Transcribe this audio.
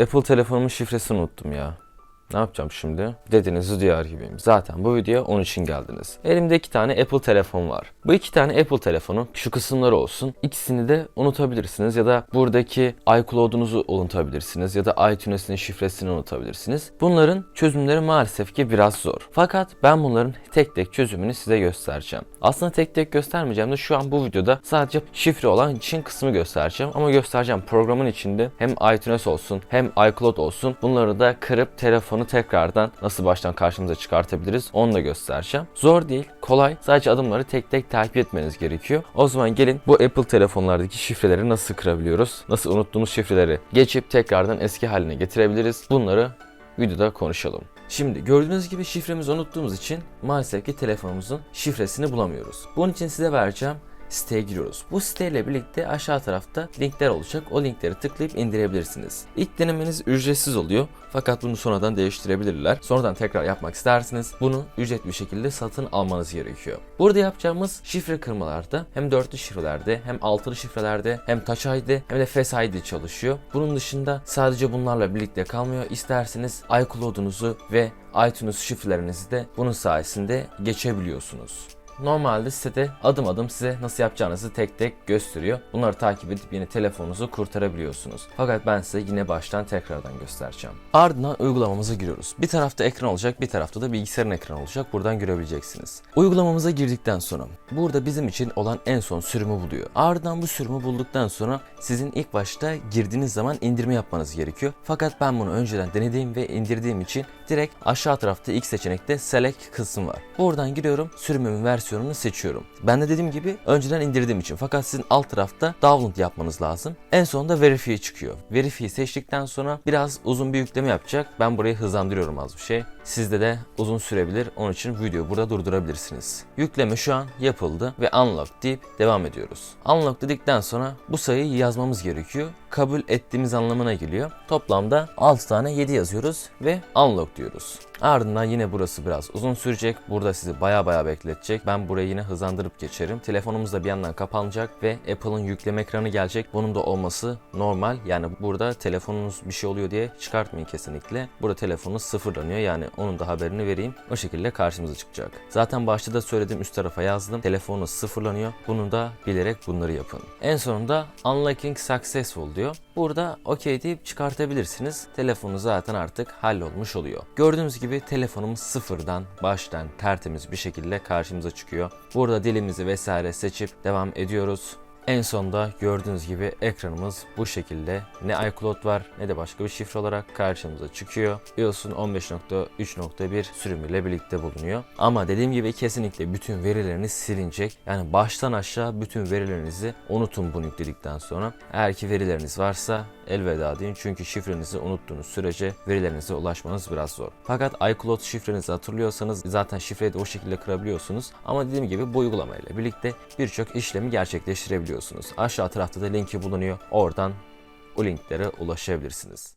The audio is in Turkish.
Apple telefonumun şifresini unuttum ya. Ne yapacağım şimdi? Dediğinizi duyar gibiyim. Zaten bu videoya onun için geldiniz. Elimde iki tane Apple telefon var. Bu iki tane Apple telefonu şu kısımları olsun. İkisini de unutabilirsiniz ya da buradaki iCloud'unuzu unutabilirsiniz ya da iTunes'in şifresini unutabilirsiniz. Bunların çözümleri maalesef ki biraz zor. Fakat ben bunların tek tek çözümünü size göstereceğim. Aslında tek tek göstermeyeceğim de şu an bu videoda sadece şifre olan için kısmı göstereceğim. Ama göstereceğim programın içinde hem iTunes olsun hem iCloud olsun bunları da kırıp telefonu tekrardan nasıl baştan karşımıza çıkartabiliriz onu da göstereceğim. Zor değil, kolay. Sadece adımları tek tek takip etmeniz gerekiyor. O zaman gelin bu Apple telefonlardaki şifreleri nasıl kırabiliyoruz? Nasıl unuttuğumuz şifreleri geçip tekrardan eski haline getirebiliriz? Bunları videoda konuşalım. Şimdi gördüğünüz gibi şifremizi unuttuğumuz için maalesef ki telefonumuzun şifresini bulamıyoruz. Bunun için size vereceğim siteye giriyoruz. Bu siteyle birlikte aşağı tarafta linkler olacak. O linkleri tıklayıp indirebilirsiniz. İlk denemeniz ücretsiz oluyor. Fakat bunu sonradan değiştirebilirler. Sonradan tekrar yapmak isterseniz bunu ücretli bir şekilde satın almanız gerekiyor. Burada yapacağımız şifre kırmalarda hem dörtlü şifrelerde hem altılı şifrelerde hem Touch ID hem de Face ID çalışıyor. Bunun dışında sadece bunlarla birlikte kalmıyor. İsterseniz iCloud'unuzu ve iTunes şifrelerinizi de bunun sayesinde geçebiliyorsunuz. Normalde sitede adım adım size nasıl yapacağınızı tek tek gösteriyor. Bunları takip edip yine telefonunuzu kurtarabiliyorsunuz. Fakat ben size yine baştan tekrardan göstereceğim. Ardından uygulamamıza giriyoruz. Bir tarafta ekran olacak, bir tarafta da bilgisayarın ekranı olacak. Buradan görebileceksiniz. Uygulamamıza girdikten sonra burada bizim için olan en son sürümü buluyor. Ardından bu sürümü bulduktan sonra sizin ilk başta girdiğiniz zaman indirme yapmanız gerekiyor. Fakat ben bunu önceden denediğim ve indirdiğim için direkt aşağı tarafta ilk seçenekte Select kısmı var. Buradan giriyorum, sürümümün versiyonunu seçiyorum. Ben de dediğim gibi önceden indirdiğim için fakat sizin alt tarafta download yapmanız lazım. En sonunda Verify çıkıyor. Verify'yi seçtikten sonra biraz uzun bir yükleme yapacak. Ben burayı hızlandırıyorum az bir şey. Sizde de uzun sürebilir. Onun için videoyu burada durdurabilirsiniz. Yükleme şu an yapıldı ve unlock deyip devam ediyoruz. Unlock dedikten sonra bu sayıyı yazmamız gerekiyor. Kabul ettiğimiz anlamına geliyor. Toplamda 6 tane 7 yazıyoruz ve unlock diyoruz. Ardından yine burası biraz uzun sürecek. Burada sizi baya baya bekletecek. Ben burayı yine hızlandırıp geçerim. Telefonumuz da bir yandan kapanacak ve Apple'ın yükleme ekranı gelecek. Bunun da olması normal. Yani burada telefonunuz bir şey oluyor diye çıkartmayın kesinlikle. Burada telefonunuz sıfırlanıyor. Yani onun da haberini vereyim. O şekilde karşımıza çıkacak. Zaten başta da söyledim üst tarafa yazdım. Telefonunuz sıfırlanıyor. Bunu da bilerek bunları yapın. En sonunda unlocking successful diyor. Burada OK deyip çıkartabilirsiniz. Telefonu zaten artık hallolmuş oluyor. Gördüğünüz gibi telefonumuz sıfırdan baştan tertemiz bir şekilde karşımıza çıkıyor. Burada dilimizi vesaire seçip devam ediyoruz. En sonda gördüğünüz gibi ekranımız bu şekilde. Ne iCloud var ne de başka bir şifre olarak karşımıza çıkıyor. iOS'un 15.3.1 sürümüyle birlikte bulunuyor. Ama dediğim gibi kesinlikle bütün verileriniz silinecek. Yani baştan aşağı bütün verilerinizi unutun bunu yükledikten sonra. Eğer ki verileriniz varsa elveda deyin çünkü şifrenizi unuttuğunuz sürece verilerinize ulaşmanız biraz zor. Fakat iCloud şifrenizi hatırlıyorsanız zaten şifreyi de o şekilde kırabiliyorsunuz. Ama dediğim gibi bu uygulamayla birlikte birçok işlemi gerçekleştirebiliyorsunuz. Aşağı tarafta da linki bulunuyor. Oradan o linklere ulaşabilirsiniz.